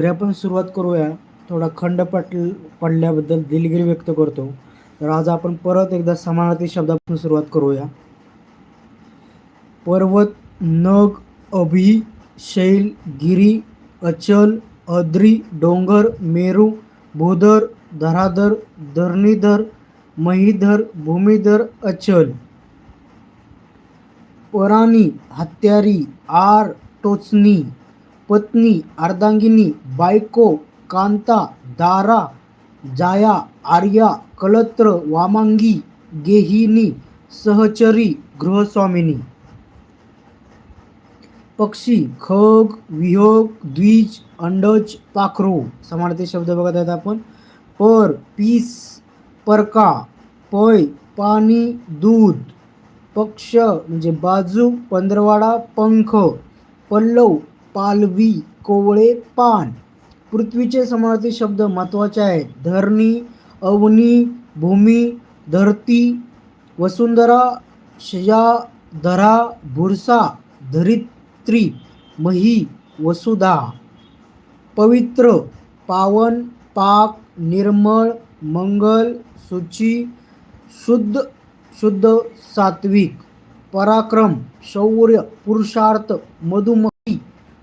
तरी आपण सुरुवात करूया. थोडा खंड पट पडल्याबद्दल दिलगिरी व्यक्त करतो. तर आज आपण परत एकदा समानार्थी शब्दापासून सुरुवात करूया. पर्वत नग अभि शैल गिरी अचल अद्री डोंगर मेरू भूधर धराधर धरणीधर महीधर भूमिधर अचल. पराणी हत्यारी आर टोचणी पत्नी अर्धांगिनी बायको कांता दारा जाया आर्या कलत्र वामांगी गेहिनी सहचरी गृहस्वामिनी. पक्षी खग वियोग द्विज अंडज पाखरू. समानार्थी शब्द बघत आहेत आपण. पर पीस परका पय पाणी दूध. पक्ष म्हणजे बाजू पंधरवाडा पंख. पल्लव पालवी कोवळे पान. पृथ्वीचे समानार्थी शब्द महत्त्वाचे आहेत. धरणी अवनी भूमी धरती वसुंधरा शयाधरा भुरसा धरित्री मही वसुधा. पवित्र पावन पाक निर्मळ मंगल सूची शुद्ध शुद्ध सात्विक. पराक्रम शौर्य पुरुषार्थ मधुम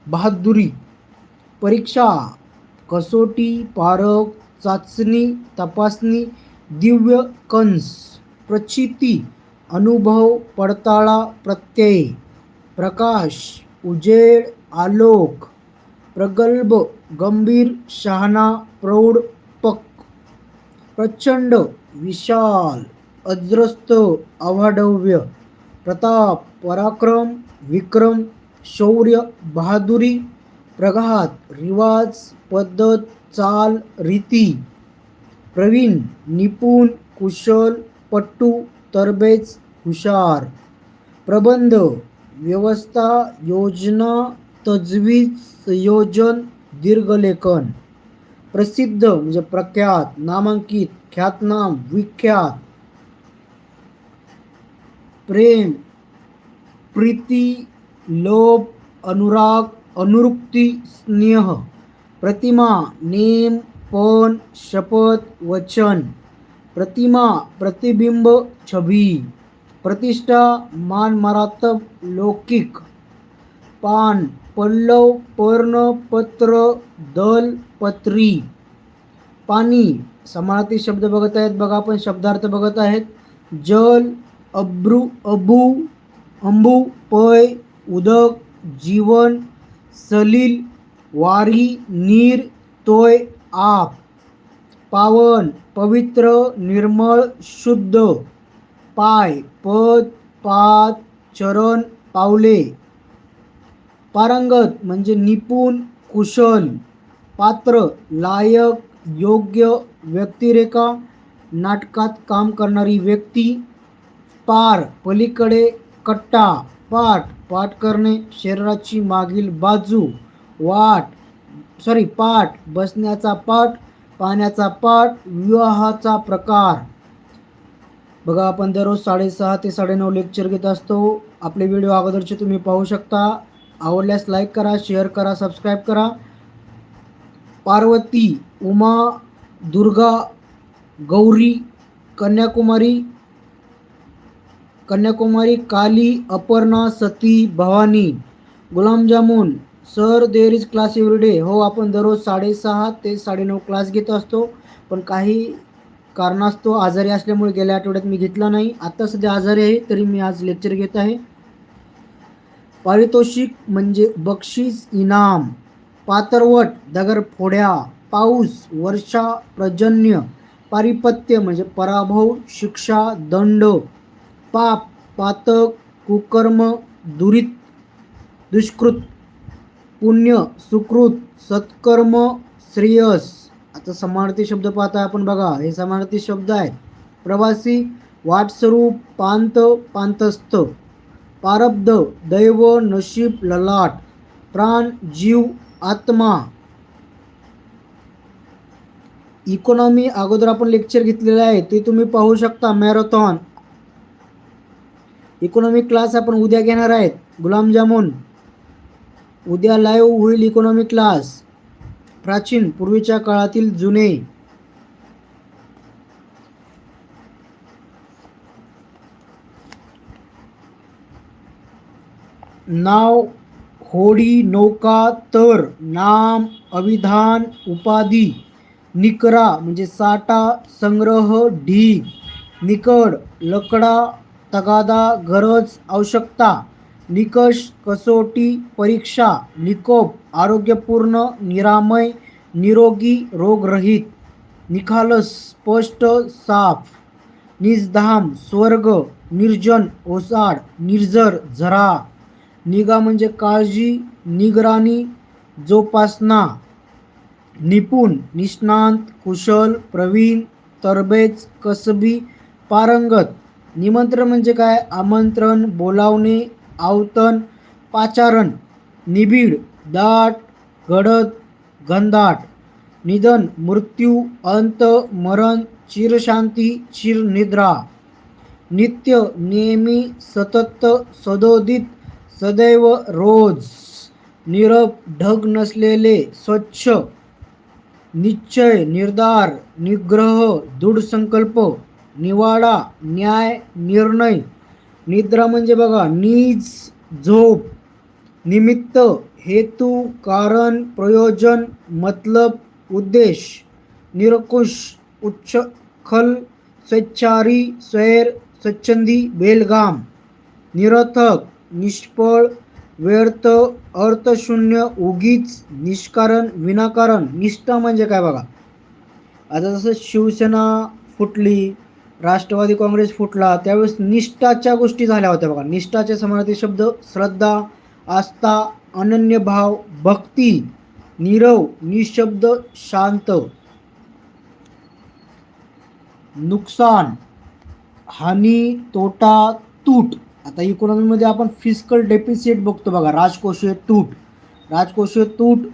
बहादुरी परीक्षा कसोटी पारख चाचणी तपासणी दिव्य कंस प्रचिती अनुभव पडताळा प्रत्यय प्रकाश उजेड आलोक प्रगल्भ गंभीर शहाणा प्रौढ पक प्रचंड विशाल अज्रस्त अवाढव्य प्रताप पराक्रम विक्रम शौर्य बहादुरी प्रघात रिवाज पद्धत चाल रीती प्रवीण निपुण कुशल पट्टू तरबेज हुशार प्रबंध व्यवस्था योजना तजवीज संयोजन दीर्घलेखन प्रसिद्ध म्हणजे प्रख्यात नामांकित ख्यातनाम विख्यात प्रेम प्रीती लोभ अनुराग अनुरुक्ती स्नेह प्रतिमा नेम पण शपथ वचन प्रतिमा प्रतिबिंब छबी प्रतिष्ठा मान मरातब लौकिक पान पल्लव पर्ण पत्र दल पत्री पाणी समानार्थी शब्द बघत आहेत. बघा आपण शब्दार्थ बघत आहेत. जल अब्रू अबू अंबू पय उदक जीवन सलील वारी नीर तोय आप पावन पवित्र निर्मळ शुद्ध पाय पद पाद चरण पावले. पारंगत म्हणजे निपुण कुशल पात्र लायक योग्य व्यक्तिरेखा नाटकात काम करणारी व्यक्ती पार पलीकडे कट्टा पाठ पाठ करणे शरीराची मागील बाजू वाट सॉरी पाठ बसण्याचा पाठ पाण्याचा पाठ विवाहाचा प्रकार. बघा आपण दररोज साडेसहा ते साडेनऊ लेक्चर घेत असतो. आपले व्हिडिओ अगोदरचे तुम्ही पाहू शकता. आवडल्यास लाईक करा शेअर करा सबस्क्राईब करा. Parvati Uma Durga Gauri Kanyakumari Kanyakumari Kali Aparna Sati Bhavani gulab jamun sir there is class everyday हो आपण दररोज साडेसहा ते साडेनऊ क्लास घेत असतो पण काही कारणास्तव आजारी असल्यामुळे गेल्या आठवड्यात मी घेतला नाही. आत्ता सध्या आजारी आहे तरी मी आज लेक्चर घेत आहे. पारितोषिक म्हणजे बक्षीस इनाम पातरवट दगर फोड्या पाऊस वर्षा प्रजन्य पारिपत्य म्हणजे पराभव शिक्षा दंड पाप पातक कुकर्म दुरित दुष्कृत पुण्य सुकृत सत्कर्म श्रेयस. आता समानार्थी शब्द पाहता आपण बघा. हे समानार्थी शब्द आहेत. प्रवासी वाटस्वरूप पांत पांतस्थ. पारब्ध दैव नशीब ललाट. प्राण जीव आत्मा. इकॉनॉमी अगोदर आपण लेक्चर घेतलेलं आहे. ते तुम्ही पाहू शकता. मॅरेथॉन. इकॉनॉमिक क्लास आपण उद्या घेणार आहेत. गुलामजामुन उद्या लाईव्ह होईल इकॉनॉमी क्लास प्राचीन पूर्वीच्या काळातील जुने. नाव होडी नौका तर नाम अविधान उपाधी निकरा म्हणजे साठा संग्रह ढीग निकड लकडा तगादा गरज आवश्यकता निकष कसोटी परीक्षा निकोप आरोग्यपूर्ण निरामय निरोगी रोगरहित निखालस स्पष्ट साफ निजधाम स्वर्ग निर्जन ओसाड निर्जर झरा निगा म्हणजे काळजी निगराणी जोपासना निपुण निष्णांत कुशल प्रवीण तरबेज कसबी पारंगत निमंत्रण म्हणजे काय? आमंत्रण बोलावणे आवतन पाचारण निबिड दाट गडद घनदाट निधन मृत्यू अंत मरण चिरशांती चिरनिद्रा नित्य नेहमी सतत सदोदित सदैव रोज निरप ढग नसलेले स्वच्छ निश्चय निर्धार निग्रह दृढ संकल्प निवाडा न्याय निर्णय. निद्रा म्हणजे बघा नीज झोप. निमित्त हेतू कारण प्रयोजन मतलब उद्देश. निरकुश उच्च खल स्वेच्छारी स्वैर स्वच्छंदी बेलगाम. निरर्थक निष्फळ व्यर्थ अर्थशून्य उगीच निष्कारण विनाकारण. निष्ठा म्हणजे काय बघा? आता जसं शिवसेना फुटली राष्ट्रवादी काँग्रेस फुटला त्यावेळेस निष्ठाच्या गोष्टी झाल्या होत्या बघा. निष्ठाचे समानार्थी शब्द श्रद्धा आस्था अनन्य भाव भक्ती नीरव निशब्द शांत. नुकसान हानी तोटा तूट. आता इकॉनॉमीमध्ये आपण फिजिकल डेफिसिट बघतो बघा. राजकोषीय तूट. राजकोषीय तूट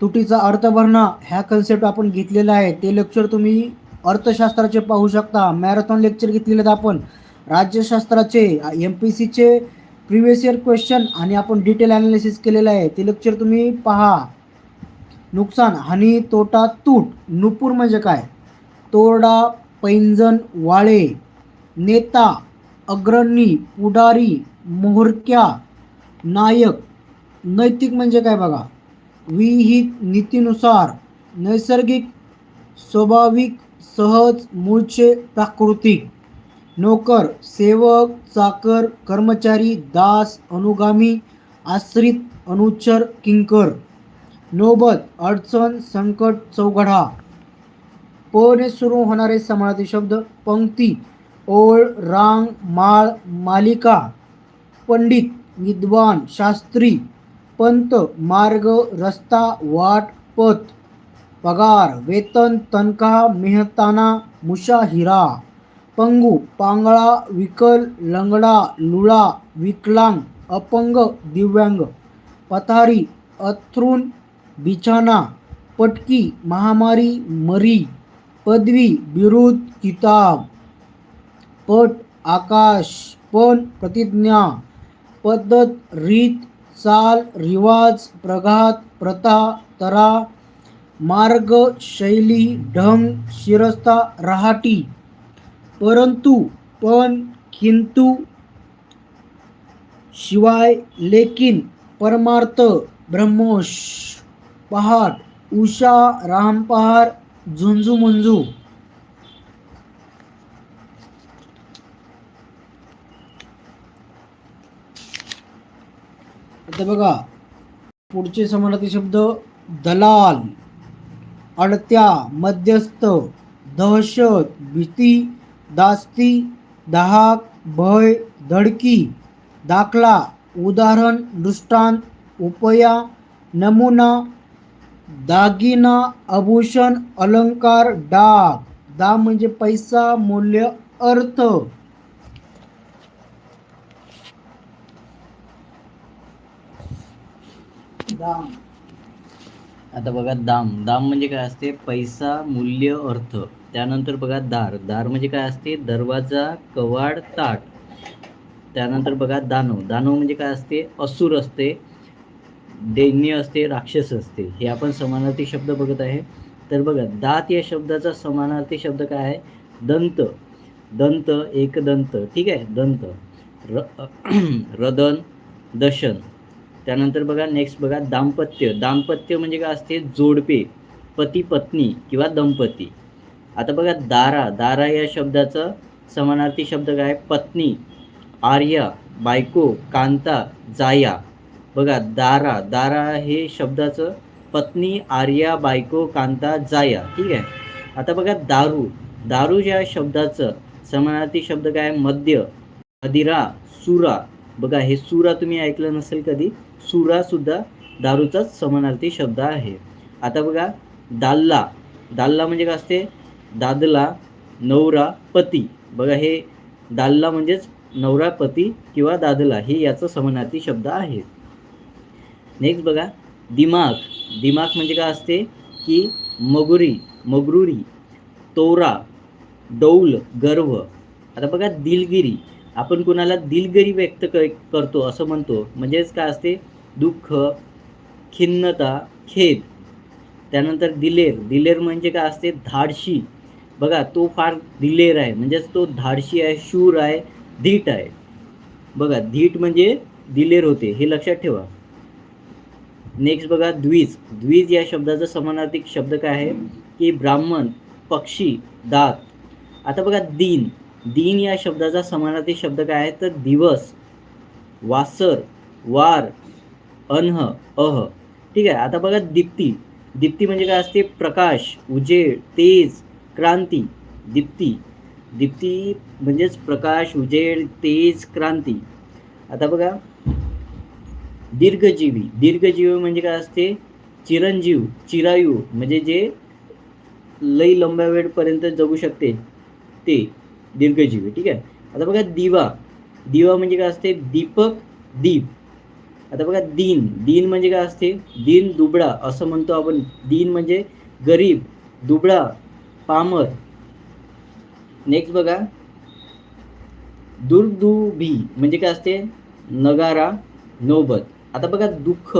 तुटीचा अर्थ भरणा ह्या कन्सेप्ट आपण घेतलेला आहे. ते लेक्चर तुम्ही अर्थशास्त्राचे पाहू शकता. मॅरेथॉन लेक्चर घेतलेले आपण. राज्यशास्त्राचे एम पी सीचे प्रिव्हियस इयर क्वेश्चन आणि आपण डिटेल ॲनालिसिस केलेलं आहे. ते लेक्चर तुम्ही पहा. नुकसान हानी तोटा तूट नुपूर म्हणजे काय? तोरडा पैंजण वाळे नेता अग्रणी पुढारी मोहरक्या नायक नैतिक म्हणजे काय बघा? विहित नीतीनुसार नैसर्गिक स्वाभाविक सहज मूळचे प्राकृतिक नोकर सेवक चाकर कर्मचारी दास अनुगामी आश्रित अनुचर किंकर. नोबत अडचण संकट चौघडा. पने सुरू होणारे समानार्थी शब्द पंक्ती ओळ रांग माळ मालिका. पंडित विद्वान शास्त्री. पंत मार्ग रस्ता वाट पथ. पगार वेतन तनखा मेहताना मुशाहिरा पंगू पांगळा विकल लंगडा लुळा विकलांग अपंग दिव्यांग पथारी अथरून बिछाना पटकी महामारी मरी पदवी बिरुद किताब पट आकाश पण प्रतिज्ञा पद्धत रीत चाल रिवाज प्रघात प्रथा तरा मार्ग शैली ढंग शिरस्ता रहाटी. परंतु पण किंतु शिवाय लेकिन परमार्थ ब्रह्मोश पहाट उषा रामपहार झुंजू मुंजू आता बघा पुढचे समानार्थी शब्द दलाल. अडत्या मध्यस्थ दहशत भीती दास्ती दहाक भय धडकी दाखला उदाहरण दृष्टांत उपया नमुना दागिना आभूषण अलंकार डाग. दा म्हणजे पैसा मूल्य अर्थ. दाम आता बघा दाम. दाम म्हणजे काय असते? पैसा मूल्य अर्थ. त्यानंतर बघा दार. दार म्हणजे काय असते? दरवाजा कवाड ताट. त्यानंतर बघा दानव. दानव म्हणजे काय असते? असुर असते. दैन्य असते. राक्षस असते. हे आपण समानार्थी शब्द बघत आहे. तर बघा दात या शब्दाचा समानार्थी शब्द काय आहे? दंत. दंत एकदंत ठीक आहे? दंत. र रदन दशन. त्यानंतर बघा नेक्स्ट बघा दाम्पत्य. दाम्पत्य म्हणजे काय असते? जोडपे पती पत्नी किंवा दंपती. आता बघा दारा. दारा या शब्दाचा समानार्थी शब्द काय आहे? पत्नी आर्या बायको कांता जाया. बघा दारा. दारा हे शब्दाचं पत्नी आर्या बायको कांता जाया. ठीक आहे? आता बघा दारू. दारू या शब्दाचं समानार्थी शब्द काय आहे? मद्य मदिरा सुरा. बघा हे सुरा तुम्ही ऐकलं नसेल कधी सुरा सुद्धा दारूचाच समानार्थी शब्द आहे. आता बघा दाल्ला दाल्ला म्हणजे काय असते? दादला नवरा पती. बघा हे दाल्ला म्हणजेच नवरा पती किंवा दादला हे याचं समानार्थी शब्द आहे. नेक्स्ट बघा दिमाग. दिमाग म्हणजे काय असते? की मगुरी मगरुरी तोरा डौल गर्व. आता बघा दिलगिरी. आपण कुणाला दिलगिरी व्यक्त क करतो असं म्हणतो म्हणजेच काय असते? दुःख खिन्नता खेद. त्यानंतर दिलेर. दिलेर म्हणजे काय असते? धाडशी. बघा तो फार दिलेर आहे. म्हणजेच तो धाडशी आहे शूर आहे धीट आहे. बघा धीट म्हणजे दिलेर होते. हे लक्षात ठेवा. नेक्स्ट बघा द्विज. द्विज या शब्दाचा समानार्थिक शब्द काय आहे? की ब्राह्मण पक्षी दात. आता बघा दीन. दिन या शब्दाचा समानार्थी शब्द काय आहे? तर दिवस वासर वार अनह अह. ठीक आहे? आता बघा दीप्ती. दीप्ती म्हणजे काय असते? प्रकाश उजेड तेज क्रांती. दीप्ती. दीप्ती म्हणजेच प्रकाश उजेड तेज क्रांती. आता बघा. दीर्घजीवी. दीर्घजीवी म्हणजे काय असते? चिरंजीव चिरायू. म्हणजे जे लई लंब्या वेळपर्यंत जगू शकते ते. दीर्घजीवी ठीक आहे? आता बघा दिवा. दिवा म्हणजे काय असते? दीपक दीप. आता बघा दीन. दीन म्हणजे काय असते? दीन दुबळा. असं म्हणतो आपण. दीन म्हणजे गरीब दुबळा पामर. नेक्स्ट बघा. दुर्दुभी म्हणजे काय असते? नगारा नौबत. आता बघा दुःख.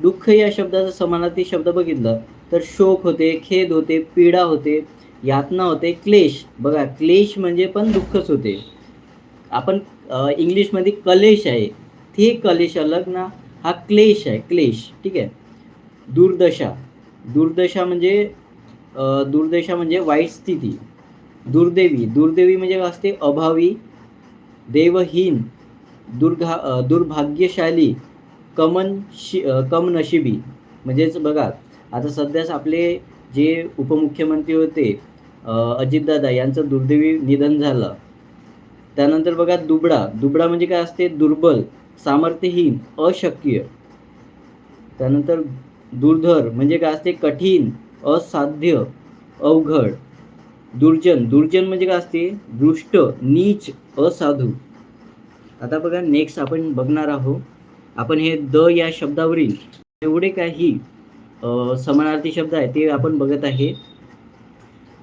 दुःख या शब्दाचा समानार्थी शब्द बघितलं तर शोक होते खेद होते पीडा होते. यातना होते क्लेश. बघा क्लेश म्हणजे पण दुःखच होते. आपण इंग्लिशमध्ये कलेश आहे. ते कलेश अलग ना हा क्लेश आहे क्लेश. ठीक आहे? दुर्दशा. दुर्दशा म्हणजे दुर्दशा म्हणजे वाईट स्थिती. दुर्दैवी. दुर्दैवी म्हणजे काय असते अभावी देवहीन दुर्घा दुर्भाग्यशाली कमन शि कमनशिबी. म्हणजेच बघा आता सध्याच आपले जे उपमुख्यमंत्री होते अजितदादा यांचं दुर्दैवी निधन झालं. त्यानंतर बघा दुबळा. दुबळा म्हणजे काय असते? दुर्बल सामर्थ्यहीन अशक्य. त्यानंतर दुर्धर म्हणजे काय असते? कठीण असाध्य अवघड. दुर्जन. दुर्जन म्हणजे काय असते? दृष्ट नीच असाधू. आता बघा नेक्स्ट आपण बघणार आहोत. आपण हे द या शब्दावरील एवढे काही समानार्थी शब्द आहे ते आपण बघत आहे.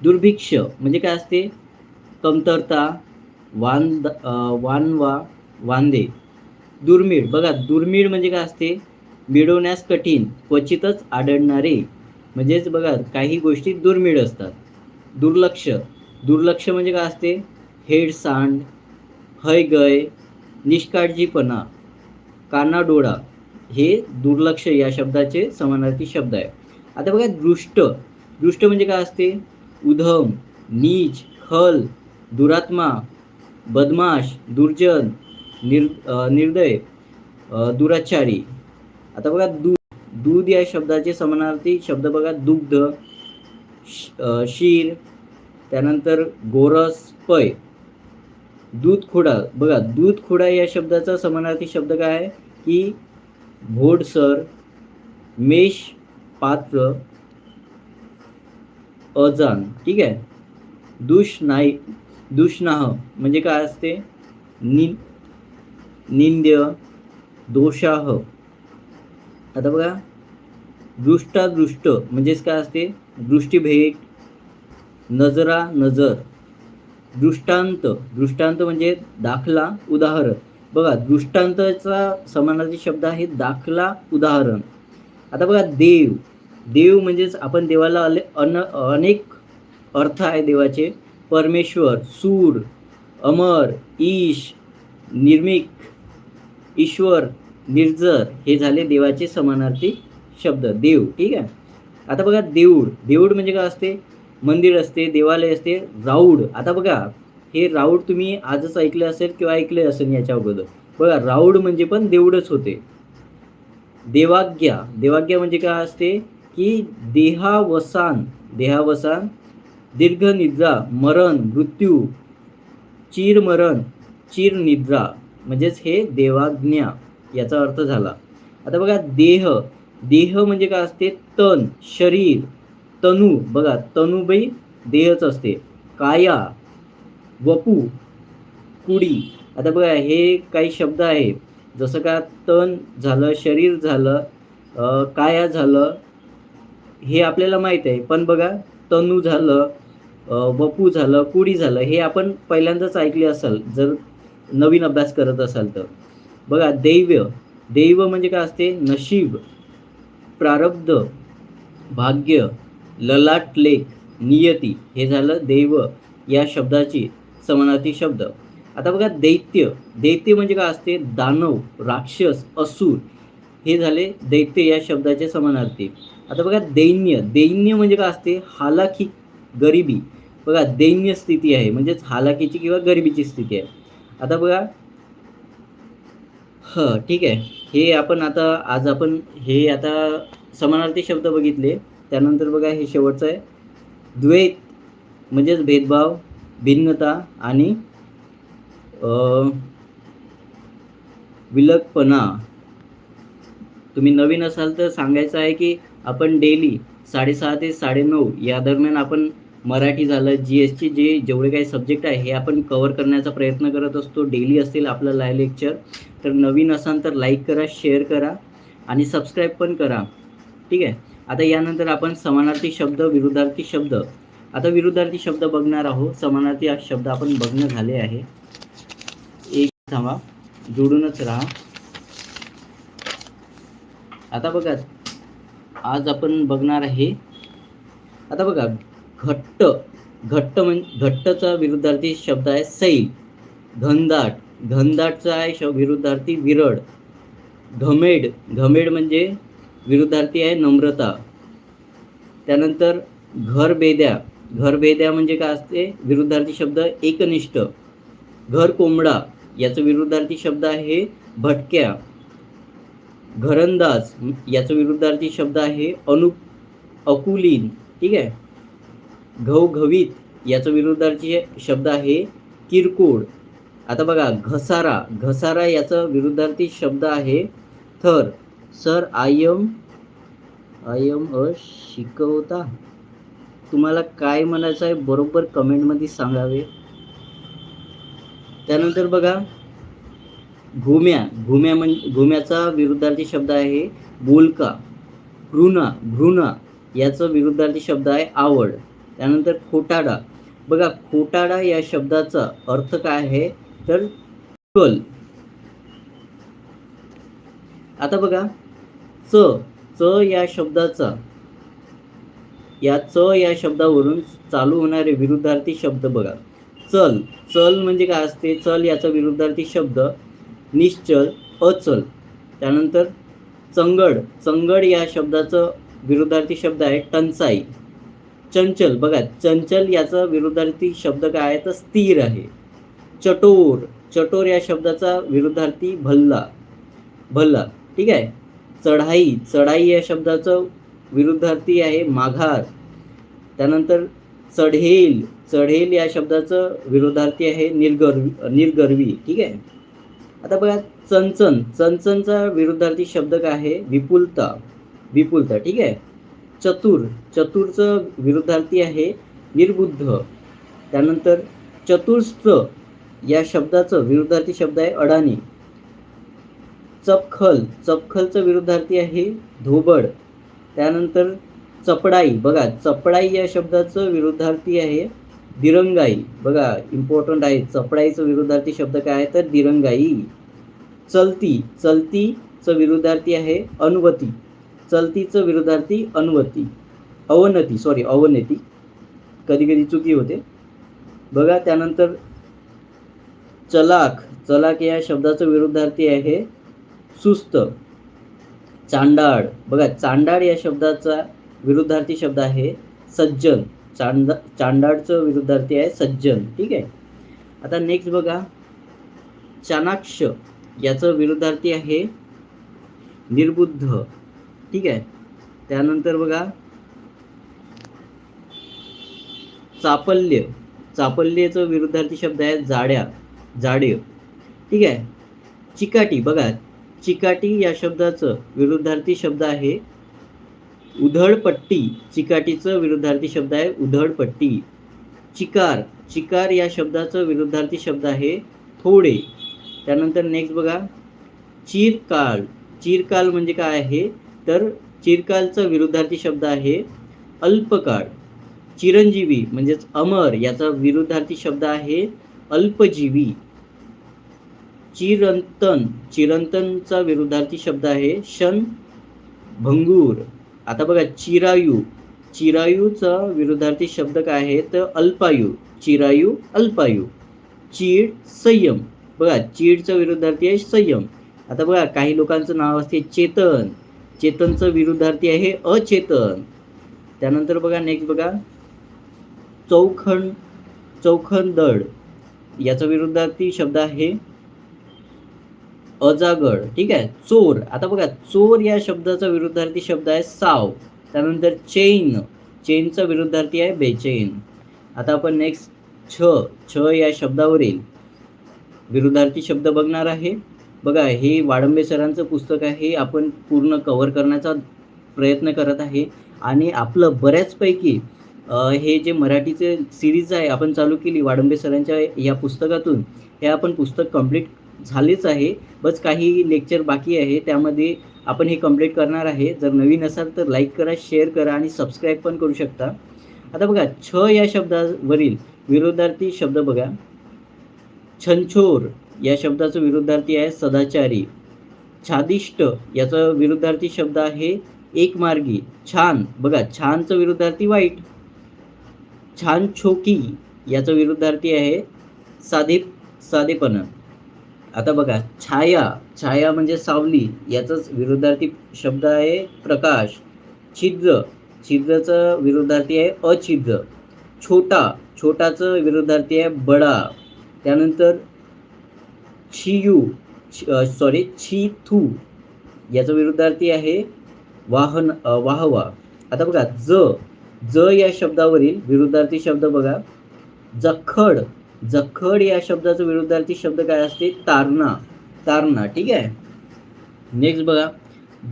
दुर्भिक्ष म्हणजे काय असते? कमतरता वांद वानवा वांदे. दुर्मिळ. बघा दुर्मिळ म्हणजे काय असते? मिळवण्यास कठीण क्वचितच आढळणारे. म्हणजेच बघा काही गोष्टी दुर्मिळ असतात. दुर्लक्ष. दुर्लक्ष म्हणजे काय असते? हेडसांड हयगय निष्काळजीपणा कानाडोळा. हे दुर्लक्ष या शब्दाचे समानार्थी शब्द आहे. आता बघा दृष्ट. दृष्ट म्हणजे काय असते? उधम नीच खल दुरात्मा बदमाश दुर्जन निर् निर्दय दुराचारी. आता बघा दूध दूध या शब्दाचे समानार्थी शब्द बघा दुग्ध श- शीर त्यानंतर गोरस पय दूध खोडा बघा दूध खोडा या शब्दाचा समानार्थी शब्द काय आहे? की भोडसर मेष पात्र अजान ठीक आहे? दुष्नाई दुष्नाह म्हणजे काय असते? नि निंद्य दोषाह. आता बघा. दृष्टादृष्ट म्हणजेच काय असते? दृष्टीभेट नजरा नजर. दृष्टांत दृष्टांत म्हणजे दाखला उदाहरण. बघा दृष्टांताचा समानार्थी शब्द आहे दाखला उदाहरण. आता बघा देव. देव म्हणजेच आपण देवाला अले अन अनेक अर्थ आहे देवाचे. परमेश्वर सूर अमर ईश निर्मिक ईश्वर निर्जर हे झाले देवाचे समानार्थी शब्द. देव ठीक आहे? आता बघा देऊळ. देऊळ म्हणजे काय असते? मंदिर असते देवालय असते राऊड. आता बघा हे राऊड तुम्ही आजच ऐकलं असेल किंवा ऐकले असेल याच्या अगोदर. बघा राऊड म्हणजे पण देऊळच होते. देवाज्ञा. देवाज्ञा म्हणजे काय असते? की देहावसान देहावसान दीर्घ निद्रा मरण मृत्यू चिरमरण चिरनिद्रा म्हणजेच हे देवाज्ञा याचा अर्थ झाला. आता बघा देह देह म्हणजे काय असते? तन शरीर तनू. बघा तनुबई देहच असते. काया वपू कुडी. आता बघा हे काही शब्द आहे जसं का तन झालं शरीर झालं काया झालं हे आपल्याला माहीत आहे. पण बघा तनू झालं वपू झालं कुडी झालं हे आपण पहिल्यांदाच ऐकले असाल जर नवीन अभ्यास करत असाल तर. बघा दैव्य दैव म्हणजे काय असते? नशीब प्रारब्ध भाग्य ललाट लेख नियती हे झालं दैव या शब्दाची समानार्थी शब्द. आता बघा दैत्य दैत्य म्हणजे काय असते? दानव राक्षस असुर हे झाले दैत्य या शब्दाचे समानार्थी. आता बघा दैन्य. दैन्य म्हणजे काय असते? हालाकी गरिबी. बघा दैन्य स्थिती आहे. म्हणजेच हालाकीची किंवा गरिबीची स्थिती आहे. आता बघा. ह ठीक आहे. हे आपण आता आज आपण हे आता समानार्थी शब्द बघितले. त्यानंतर बघा हे शेवटचं आहे. द्वैत म्हणजेच भेदभाव भिन्नता आणि विलकपणा विलगपणा. तुम्ही नवीन असाल तर सांगायचं आहे की आपण डेली साडेसहा ते साडेनऊ या दरम्यान आपण मराठी झालं जी एसचे जे जेवढे काही सब्जेक्ट आहे हे आपण कवर करण्याचा प्रयत्न करत असतो. डेली असतील आपलं लाय लेक्चर तर नवीन असाल तर लाईक करा शेअर करा आणि सबस्क्राईब पण करा. ठीक आहे? आता यानंतर आपण समानार्थी शब्द विरुद्धार्थी शब्द. आता विरुद्धार्थी शब्द बघणार आहोत. समानार्थी हा शब्द आपण बघणं झाले आहे. एक थांबा. जोडूनच राहा. आता बघा आज आपण बघणार आहे आता बघा घट्ट घट्ट म्हणजे घट्टचा विरुद्धार्थी शब्द आहे सैल. घनदाट घनदाटचा आहे श विरुद्धार्थी विरळ. घमेड घमेड म्हणजे विरुद्धार्थी आहे नम्रता. त्यानंतर घरबेद्या घरबेद्या म्हणजे काय असते? विरुद्धार्थी शब्द एकनिष्ठ. घर कोंबडा याचं विरुद्धार्थी शब्द आहे भटक्या. घरंदाज याचं विरुद्धार्थी शब्द आहे अनु अकुलीन. ठीक आहे? घवघवीत याचं विरुद्धार्थी शब्द आहे किरकोळ. आता बघा घसारा. घसारा याचं विरुद्धार्थी शब्द आहे थर. Sir I am I am a शिकवता. तुम्हाला काय म्हणायचं आहे बरोबर कमेंटमध्ये सांगावे. त्यानंतर बघा भूम्या भूम्या म्हणजे भूम्याचा विरुद्धार्थी शब्द आहे बोलका भ्रूणा भ्रूणा याचं विरुद्धार्थी शब्द आहे आवड. त्यानंतर खोटाडा. बघा खोटाडा या शब्दाचा अर्थ काय आहे? तर कल आता बघा च च या शब्दाचा या च या शब्दावरून चालू होणारे विरुद्धार्थी शब्द बघा. चल. चल म्हणजे काय असते? चल याचा विरुद्धार्थी शब्द निश्चल अचल. त्यानंतर चंगड. चंगड या शब्दाचं विरुद्धार्थी शब्द आहे टंचाई. चंचल. बघा चंचल याचा विरुद्धार्थी शब्द काय आहे? तर स्थिर आहे. चटोर. चटोर या शब्दाचा विरुद्धार्थी भल्ला. भल्ला. ठीक आहे? चढाई. चढाई या शब्दाचं विरुद्धार्थी आहे माघार. त्यानंतर चढेल. चढेल या शब्दाचं विरुद्धार्थी आहे निर्गर्वी निर्गर्वी. ठीक आहे? आता बघा चंचन. चंचनचा विरुद्धार्थी शब्द काय आहे? विपुलता. विपुलता ठीक आहे? चतुर. चतुरचं विरुद्धार्थी आहे निर्बुद्ध. त्यानंतर चतुर्स्थ या शब्दाचं विरुद्धार्थी शब्द आहे अडाणी. चपखल. चपखलचं विरुद्धार्थी आहे धोबड. त्यानंतर चपडाई. बघा चपडाई या शब्दाचं विरुद्धार्थी आहे दिरंगाई. बघा इम्पॉर्टंट आहे. चपडाईचं विरुद्धार्थी शब्द काय आहे? तर दिरंगाई. चलती. चलतीचं विरुद्धार्थी आहे अनुवती. चलतीचं विरुद्धार्थी अनुवती. अवनती. सॉरी अवनती. कधी कधी चुकी होते. बघा त्यानंतर चलाक चलाक या शब्दाचं विरुद्धार्थी आहे सुस्त. चांडाळ. बघा चांडाळ या शब्दाचा विरुद्धार्थी शब्द आहे सज्जन. चांदा चांडाळचं विरुद्धार्थी आहे सज्जन. ठीक आहे? आता नेक्स्ट बघा. चाणाक्ष याचं विरुद्धार्थी आहे निर्बुद्ध. ठीक आहे? त्यानंतर बघा. चापल्य. चापल्यचं विरुद्धार्थी शब्द आहे जाड्या जाड्य ठीक आहे? चिकाटी. बघा चिकाटी या शब्दाचं विरुद्धार्थी शब्द आहे उधळपट्टी चिकाटीचं विरुद्धार्थी शब्द आहे उधळपट्टी. चिकार चिकार या शब्दाचं विरुद्धार्थी शब्द आहे थोडे. त्यानंतर नेक्स्ट बघा. चिरकाल चिरकाल म्हणजे काय आहे? तर चिरकालचा विरुद्धार्थी शब्द आहे अल्पकाळ. चिरंजीवी म्हणजेच अमर याचा विरुद्धार्थी शब्द आहे अल्पजीवी. चिरंतन चिरंतनचा विरुद्धार्थी शब्द आहे शन भंगूर. आता बघा चिरायू. चिरायूचा विरुद्धार्थी शब्द काय आहे? तर अल्पायू. चिरायू अल्पायू. चीड संयम. बघा चीडचा विरुद्धार्थी आहे संयम. आता बघा काही लोकांचं नाव असते चेतन. चेतनचं विरुद्धार्थी आहे अचेतन. त्यानंतर बघा नेक्स्ट बघा. चौखंड चौखंदड याचा विरुद्धार्थी शब्द आहे अजागड ठीक आहे? चोर. आता बघा चोर या शब्दाचा विरुद्धार्थी शब्द आहे साव. त्यानंतर चेन. चेनचा विरुद्धार्थी आहे बेचैन. आता आपण नेक्स्ट छ. छ या शब्दावरील विरुद्धार्थी शब्द बघणार आहे. बघा हे वाडंबे सरांचं पुस्तक आहे. आपण पूर्ण कव्हर करण्याचा प्रयत्न करत आहे. आणि आपलं बऱ्याचपैकी हे जे मराठीचे सिरीज आहे आपण चालू केली वाडंबे सरांच्या या पुस्तकातून हे आपण पुस्तक कंप्लीट झालेच आहे. बस काही लेक्चर बाकी आहे. त्यामध्ये आपण हे कंप्लीट करणार आहे. जर नवीन असाल तर लाईक करा शेअर करा आणि सबस्क्राईब पण करू शकता. आता बघा छ या शब्दावरील विरोधार्थी शब्द बघा. छंछोर या शब्दाचं विरुद्धार्थी आहे सदाचारी. छादिष्ट याचा विरुद्धार्थी शब्द आहे एकमार्गी. छान. बघा छानचं विरुद्धार्थी वाईट. छान छोकी याचं विरुद्धार्थी आहे साधे साधेपणा. आता बघा छाया छाया म्हणजे सावली याचाच विरुद्धार्थी शब्द आहे प्रकाश. छिद्र छिद्रचं विरुद्धार्थी आहे अछिद्र. छोटा छोटाचं विरुद्धार्थी आहे बडा. त्यानंतर छियू सॉरी छी थू याचं विरुद्धार्थी आहे वाहन वाहवा. आता बघा ज ज या शब्दावरील विरुद्धार्थी शब्द बघा. जखड जखड या शब्दाचं विरुद्धार्थी शब्द काय असते? तारणा. तारणा ठीक आहे? नेक्स्ट बघा.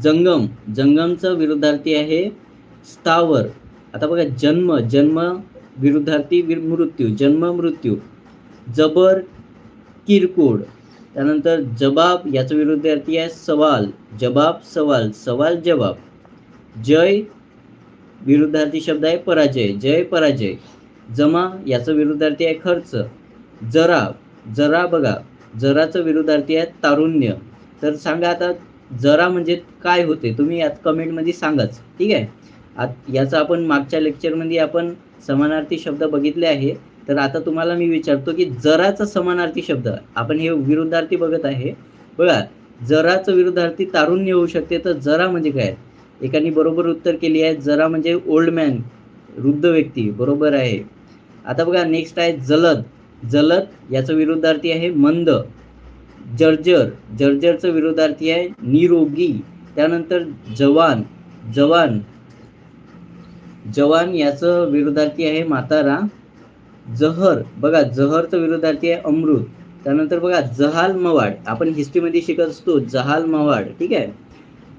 जंगम. जंगमचं विरुद्धार्थी आहे स्थावर. आता बघा जन्म. जन्म विरुद्धार्थी विर- मृत्यू. जन्म मृत्यू. जबर किरकोड. त्यानंतर जबाब याचं विरुद्धार्थी आहे सवाल. जबाब सवाल. सवाल जबाब. जय विरुद्धार्थी शब्द आहे पराजय. जय पराजय. जमा याचं विरुद्धार्थी आहे खर्च. जरा जरा बघा जराचं विरुद्धार्थी आहे तारुण्य. तर सांगा आता जरा म्हणजे काय होते? तुम्ही यात कमेंटमध्ये सांगाच ठीक आहे? आत याचा आपण मागच्या लेक्चरमध्ये आपण समानार्थी शब्द बघितले आहे. तर आता तुम्हाला मी विचारतो की जराचा समानार्थी शब्द आपण हे विरुद्धार्थी बघत आहे. बघा जराचं विरुद्धार्थी तारुण्य होऊ शकते तर जरा म्हणजे काय? एकाने बरोबर उत्तर केली आहे जरा म्हणजे ओल्ड मॅन वृद्ध व्यक्ती बरोबर आहे. आता बघा नेक्स्ट आहे जलद. जलद याचं विरुद्धार्थी आहे मंद. जर्जर जर्जरचं विरुद्धार्थी आहे निरोगी. त्यानंतर जवान जवान. जवान याचं विरुद्धार्थी आहे म्हातारा. जहर बघा जहरचं विरुद्धार्थी आहे अमृत. त्यानंतर बघा जहाल मवाड. आपण हिस्ट्रीमध्ये शिकत असतो जहाल मवाड ठीक आहे?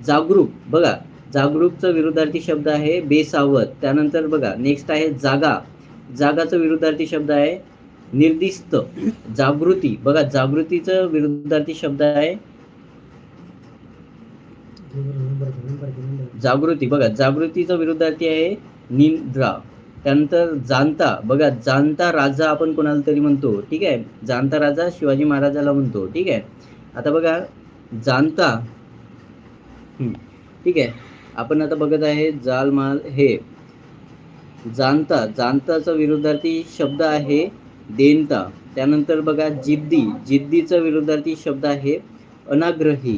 जागरूक बघा जागरूकचा विरुद्धार्थी शब्द आहे बेसावत त्यानंतर बघा नेक्स्ट आहे जागा. जागाचा विरुद्धार्थी शब्द आहे निर्दिष्ट जागृती. बघा जागृतीचं विरुद्धार्थी शब्द आहे. जागृती. बघा जागृतीचा विरुद्धार्थी आहे निद्रा. त्यानंतर जाणता बघा जाणता राजा आपण कोणाला तरी म्हणतो. ठीक आहे? जाणता राजा शिवाजी महाराजाला म्हणतो. ठीक आहे? आता बघा जाणता ठीक आहे? आपण आता बघत आहे जालमाल. हे जाणता जाणताचा विरुद्धार्थी शब्द आहे देनता त्यानंतर बघा जिद्दी. जिद्दीचा विरुद्धार्थी शब्द आहे अनाग्रही.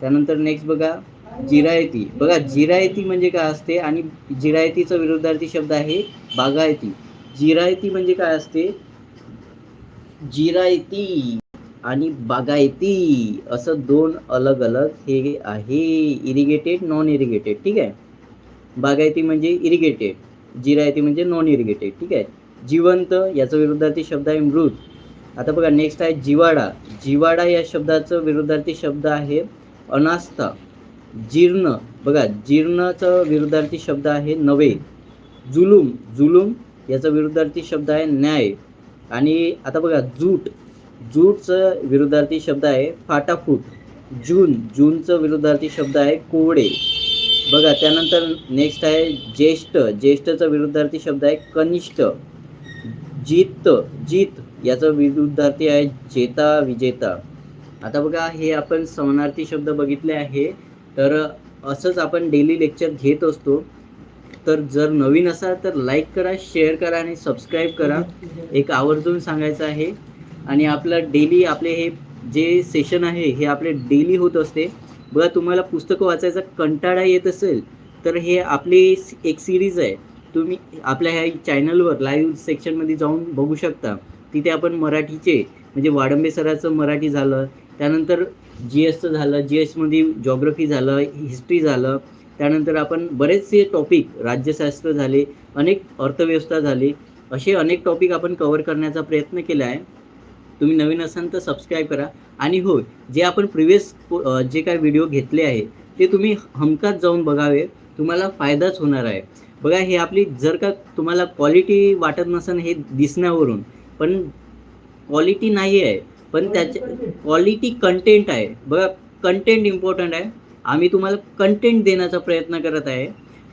त्यानंतर नेक्स्ट बघा जिरायती. बघा जिरायती म्हणजे काय असते आणि जिरायतीचा विरुद्धार्थी शब्द आहे बागायती. जिरायती म्हणजे काय असते? जिरायती आणि बागायती. असं दोन अलग अलग हे आहे. इरिगेटेड नॉन इरिगेटेड ठीक आहे? बागायती म्हणजे इरिगेटेड जिरायती म्हणजे नॉन इरिगेटेड ठीक आहे? जिवंत याचा विरुद्धार्थी शब्द आहे मृत. आता बघा नेक्स्ट आहे जिवाडा. जिवाडा या शब्दाचं विरुद्धार्थी शब्द आहे अनास्था. जीर्ण बघा जीर्णचा विरुद्धार्थी शब्द आहे नवे. जुलूम जुलूम याचा विरुद्धार्थी शब्द आहे न्याय. आणि आता बघा जूट. जूटचं विरुद्धार्थी शब्द आहे फाटाफूट. जून जूनचं विरुद्धार्थी शब्द आहे कोवडे. बघा त्यानंतर नेक्स्ट आहे ज्येष्ठ. ज्येष्ठचा विरुद्धार्थी शब्द आहे कनिष्ठ. जित जित याचा विरुद्धार्थी आहे जेता विजेता. आता बघा हे आपण समानार्थी शब्द बघितले आहे. तर असंच आपण डेली लेक्चर घेत असतो. तर जर नवीन असाल तर लाईक करा शेअर करा आणि सबस्क्राईब करा. एक आवर्जून सांगायचं आहे. आणि आपलं डेली आपले हे जे सेशन आहे हे आपले डेली होत असते. बघा तुम्हाला पुस्तकं वाचायचा कंटाळा येत असेल तर हे आपली एक सिरीज आहे. तुम्ही आपल्या ह्या चॅनलवर लाईव्ह सेक्शनमध्ये जाऊन बघू शकता. तिथे आपण मराठीचे म्हणजे वाडंबे सराचं मराठी झालं त्यानंतर जी एसचं झालं जी एसमध्ये जॉग्रफी झालं हिस्ट्री झालं त्यानंतर आपण बरेचसे टॉपिक राज्यशास्त्र झाले अनेक अर्थव्यवस्था झाली असे अनेक टॉपिक आपण कवर करण्याचा प्रयत्न केला आहे. तुम्ही नवीन असाल तर सबस्क्राईब करा. आणि हो जे आपण प्रिव्हियस जे काय व्हिडिओ घेतले आहे ते तुम्ही हमखास जाऊन बघावे. तुम्हाला फायदाच होणार आहे. बघा हे आपली जर का तुम्हाला क्वालिटी वाटत नसेल हे दिसण्यावरून पण क्वालिटी नाही आहे पण त्याच्या क्वालिटी कंटेंट आहे. बघा कंटेंट इम्पॉर्टंट आहे. आम्ही तुम्हाला कंटेंट देण्याचा प्रयत्न करत आहे.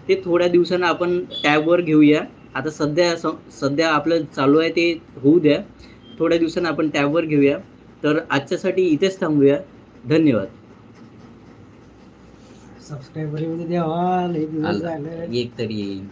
ते थोड्या दिवसानं आपण टॅबवर घेऊया. आता सध्या स सध्या आपलं चालू आहे ते होऊ द्या. थोड्या दिवसानं आपण टॅबवर घेऊया. तर आजच्यासाठी इथेच थांबूया. धन्यवाद. सबस्क्राईबर द्यावा लई दिवस. झाले एक तरी येईल